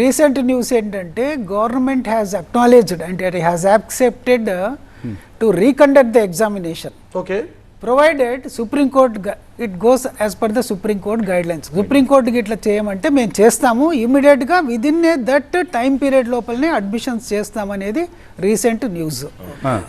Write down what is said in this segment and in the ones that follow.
Recent news ఏంటంటే government has acknowledged అంటే it has accepted to reconduct the examination okay provided Supreme Court it goes as per the Supreme Court guidelines సుప్రీంకోర్టుకి ఇట్లా చేయమంటే మేము చేస్తాము. ఇమీడియట్గా within a that time period లోపలనే admissions చేస్తామనేది రీసెంట్ న్యూస్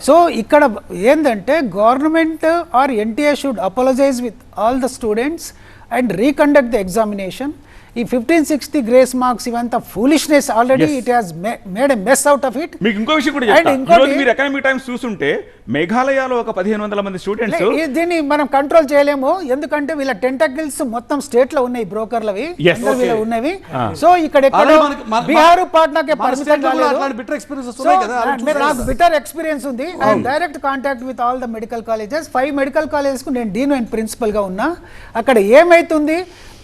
సో ఇక్కడ ఏంటంటే government or NTA should apologise with all the students and reconduct the examination ఈ ఫిఫ్టీన్ సిక్స్టీ గ్రేస్ మార్క్స్ ఇవంతా foolishness already it has made a mess out of it మీకు ఇంకో విషయం కూడా And చెప్తా ఇంకోటి- ఈరోజు మీరు ఎకనామిక్ టైమ్స్ చూస్తుంటే మేఘాలయలో ఒక పదిహేను వందల మంది స్టూడెంట్స్ దీన్ని మనం కంట్రోల్ చేయలేము. ఎందుకంటే వీళ్ళ టెంటకిల్స్ మొత్తం స్టేట్లో ఉన్నాయి బ్రోకర్లవి. ఉన్నవి. సో ఇక్కడ బీహార్ పాట్నాకే చూసారు నాకు. బిటర్ ఎక్స్పీరియన్స్ ఉంది. Direct contact with all the medical colleges five medical కాలేజెస్కు నేను డీన్ అండ్ ప్రిన్సిపల్గా ఉన్నా. అక్కడ ఏమైతుంది?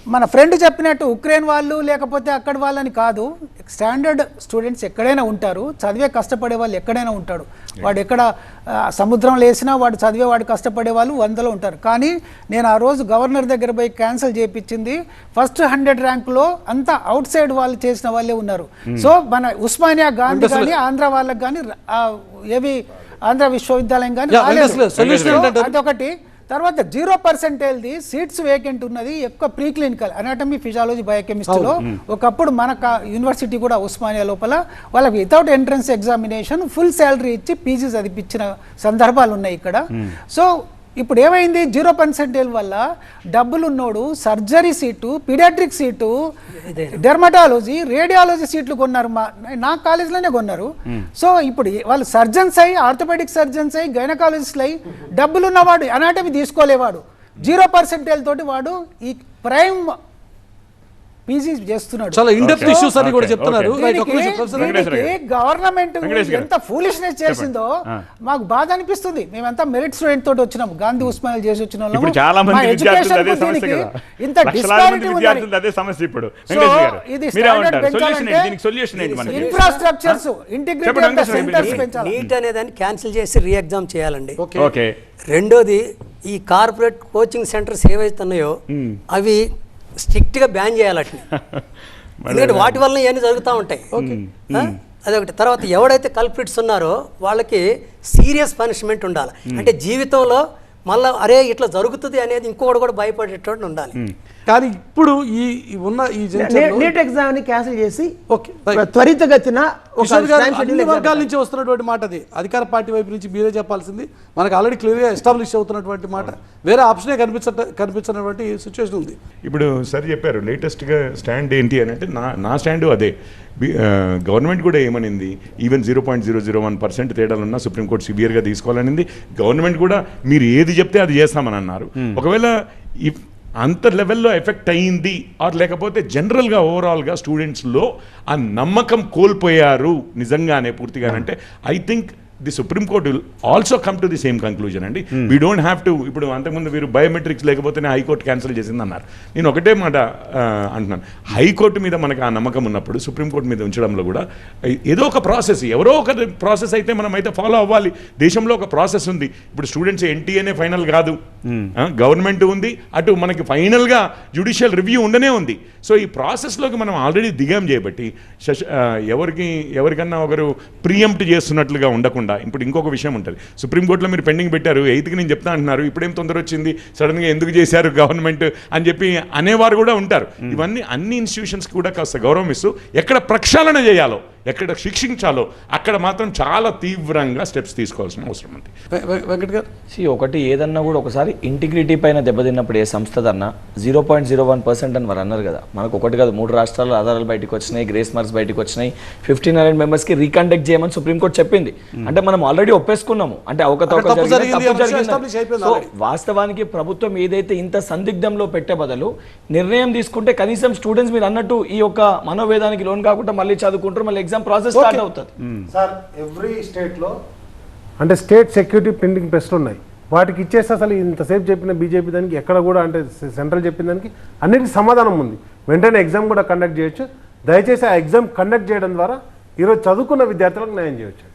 మన ఫ్రెండ్ చెప్పినట్టు ఉక్రెయిన్ వాళ్ళు లేకపోతే అక్కడ వాళ్ళని కాదు స్టాండర్డ్ స్టూడెంట్స్ ఎక్కడైనా ఉంటారు చదివే కష్టపడే వాళ్ళు ఎక్కడైనా ఉంటాడు వాడు ఎక్కడ ఆ, సముద్రంలో వేసినా వాడు చదివే వాడు కష్టపడే వాళ్ళు వందలో ఉంటారు. కానీ నేను ఆ రోజు గవర్నర్ దగ్గర పోయి క్యాన్సిల్ చేయించింది ఫస్ట్ హండ్రెడ్ ర్యాంకులో అంతా అవుట్ సైడ్ వాళ్ళు చేసిన వాళ్ళే ఉన్నారు. సో మన ఉస్మానియా గాంధీ కానీ ఆంధ్ర వాళ్ళకి కానీ ఏవి ఆంధ్ర విశ్వవిద్యాలయం కానీ? అదొకటి. తర్వాత జీరో పర్సెంటేజ్ది సీట్స్ వేకెంట్ ఉన్నది ఎక్కువ ప్రీ క్లినికల్ అనాటమీ ఫిజియాలజీ బయోకెమిస్ట్రీలో ఒకప్పుడు మన యూనివర్సిటీ కూడా ఉస్మానియా లోపల వాళ్ళకి without entrance examination full salary ఇచ్చి పీజీ చదివించిన సందర్భాలు ఉన్నాయి ఇక్కడ సో ఇప్పుడు ఏమైంది జీరో పర్సెంటేజ్ వల్ల డబ్బులు ఉన్నోడు surgery seat paediatric seat dermatology radiology సీట్లు కొన్నారు మా నా కాలేజీలోనే కొన్నారు. సో ఇప్పుడు వాళ్ళు సర్జన్స్ అయ్యి ఆర్థోపెడిక్ సర్జన్స్ అయ్యి గైనకాలజిస్ట్లు అయ్యి డబ్బులు ఉన్నవాడు అనాటమీ తీసుకోలేవాడు. జీరో పర్సెంటేజ్ తోటి వాడు ఈ ప్రైమ్ పీజీ చేస్తున్నాడు. చాలా ఇండెప్త్. ఇష్యూస్ అని కూడా. చెప్తున్నారు. గవర్నమెంట్. ఎంత ఫూలిష్నెస్ చేసిందో మాకు బాధ అనిపిస్తుంది. మేమంతా మెరిట్ స్టూడెంట్ తోటి వచ్చినాం గాంధీ ఉస్మానియా చేసి వచ్చిన ఇంత ఇన్ఫ్రాస్ట్రక్చర్స్ ఇంటిగ్రేటెడ్ నీట్ అనేదాన్ని క్యాన్సిల్ చేసి రీ ఎగ్జామ్ చేయాలండి రెండోది ఈ కార్పొరేట్ కోచింగ్ సెంటర్స్ ఏవైతే ఉన్నాయో అవి స్ట్రిక్ట్గా బ్యాన్ చేయాలట ఎందుకంటే వాటి వల్ల ఇవన్నీ జరుగుతూ ఉంటాయి? అదొకటి. తర్వాత ఎవడైతే కల్ప్రిట్స్ ఉన్నారో వాళ్ళకి సీరియస్ పనిష్మెంట్ ఉండాలి. అంటే జీవితంలో మళ్ళీ అరే ఇట్లా జరుగుతుంది అనేది ఇంకొకటి కూడా భయపడేటట్టు ఉండాలి. కానీ ఇప్పుడు ఈ ఉన్న ఈ నీట్ ఎగ్జామ్ని క్యాన్సిల్ చేసి ఓకే. త్వరితగతిన కిషోర్ గారు అన్ని వర్గాల నుంచి వస్తున్నటువంటి మాట అది. అధికార పార్టీ వైపు నుంచి మీరే చెప్పాల్సింది. మనకు ఆల్రెడీ క్లియర్గా ఎస్టాబ్లిష్ అవుతున్నటువంటి మాట. వేరే ఆప్షనే కనిపించ కనిపించినటువంటి సిచ్యువేషన్ ఉంది. ఇప్పుడు సార్ చెప్పారు లేటెస్ట్గా స్టాండ్ ఏంటి అని అంటే నా నా స్టాండ్ అదే. గవర్నమెంట్ కూడా ఏమనింది? Even zero point zero zero one percent తేడాలున్నా supreme court సివియర్గా తీసుకోవాలనింది. గవర్నమెంట్ కూడా మీరు ఏది చెప్తే అది చేస్తామని అన్నారు. ఒకవేళ ఇఫ్ అంత లెవెల్లో ఎఫెక్ట్ అయ్యింది ఆర్ లేకపోతే జనరల్గా ఓవరాల్గా స్టూడెంట్స్లో ఆ నమ్మకం కోల్పోయారు నిజంగానే పూర్తిగా. అంటే I think the Supreme Court will also come to the same conclusion అండి. వీ డోంట్ హ్యావ్ టు ఇప్పుడు అంతకుముందు మీరు బయోమెట్రిక్స్ లేకపోతేనే హైకోర్టు క్యాన్సిల్ చేసింది అన్నారు నేను ఒకటే మాట అంటున్నాను. హైకోర్టు మీద మనకు ఆ నమ్మకం ఉన్నప్పుడు సుప్రీంకోర్టు మీద ఉంచడంలో కూడా ఏదో ఒక ప్రాసెస్ ఎవరో ఒక ప్రాసెస్ అయితే మనం అయితే ఫాలో అవ్వాలి. దేశంలో ఒక ప్రాసెస్ ఉంది. ఇప్పుడు స్టూడెంట్స్ ఎన్టీఏనే ఫైనల్ కాదు. గవర్నమెంట్ ఉంది అటు మనకి ఫైనల్గా జ్యుడిషియల్ రివ్యూ ఉండనే ఉంది. సో ఈ ప్రాసెస్లోకి మనం ఆల్రెడీ దిగాం చేయబట్టి ఎవరికి ఎవరికన్నా ఒకరు ప్రియంప్ట్ చేస్తున్నట్లుగా ఉండకుండా ఇప్పుడు ఇంకొక విషయం ఉంటుంది. సుప్రీంకోర్టులో మీరు పెండింగ్ పెట్టారు ఎయిత్కి నేను చెప్తా అంటున్నారు ఇప్పుడేం తొందర వచ్చింది? సడన్గా ఎందుకు చేశారు గవర్నమెంట్ అని చెప్పి అనేవారు కూడా ఉంటారు. ఇవన్నీ అన్ని ఇన్స్టిట్యూషన్స్కి కూడా కాస్త గౌరవం ఇస్తూ ఎక్కడ ప్రక్షాళన చేయాలో ఎక్కడ శిక్షించాలో అక్కడ మాత్రం చాలా తీవ్రంగా స్టెప్స్ తీసుకోవాల్సిన అవసరం ఉంది. వెంకట్ గారు? సి ఒకటి ఏదన్నా కూడా ఒకసారి ఇంటిగ్రిటీ పైన దెబ్బతిన్నప్పుడు ఏ సంస్థదన్నా zero point zero one percent అని వారు అన్నారు కదా. మనకు ఒకటి కాదు మూడు రాష్ట్రాల్లో ఆధారాలు బయటకు వచ్చినాయి గ్రేస్ మార్క్స్ బయటకు వచ్చినాయి. ఫిఫ్టీన్ హండ్రెడ్ మెంబర్స్కి రీకండక్ట్ చేయమని సుప్రీంకోర్టు చెప్పింది. అంటే మనం ఆల్రెడీ ఒప్పేసుకున్నాము. అంటే అవకతవక. వాస్తవానికి ప్రభుత్వం ఏదైతే ఇంత సందిగ్ధంలో పెట్టే బదులు నిర్ణయం తీసుకుంటే కనీసం స్టూడెంట్స్ మీరు అన్నట్టు ఈ యొక్క మనోవేదానికి లోన్ కాకుండా మళ్ళీ చదువుకుంటారు మళ్ళీ ఎగ్జామ్ ప్రాసెస్ స్టార్ట్ అవుతుంది. సార్ ఎవ్రీ స్టేట్లో అంటే స్టేట్ సెక్యూరిటీ పెండింగ్ టెస్ట్లు ఉన్నాయి. వాటికి ఇచ్చేస్తే అసలు ఇంతసేపు చెప్పిన బీజేపీ దానికి ఎక్కడ కూడా అంటే సెంట్రల్ చెప్పిన దానికి అన్నిటికీ సమాధానం ఉంది. వెంటనే ఎగ్జామ్ కూడా కండక్ట్ చేయొచ్చు. దయచేసి ఆ ఎగ్జామ్ కండక్ట్ చేయడం ద్వారా ఈరోజు చదువుకున్న విద్యార్థులకు న్యాయం చేయొచ్చు.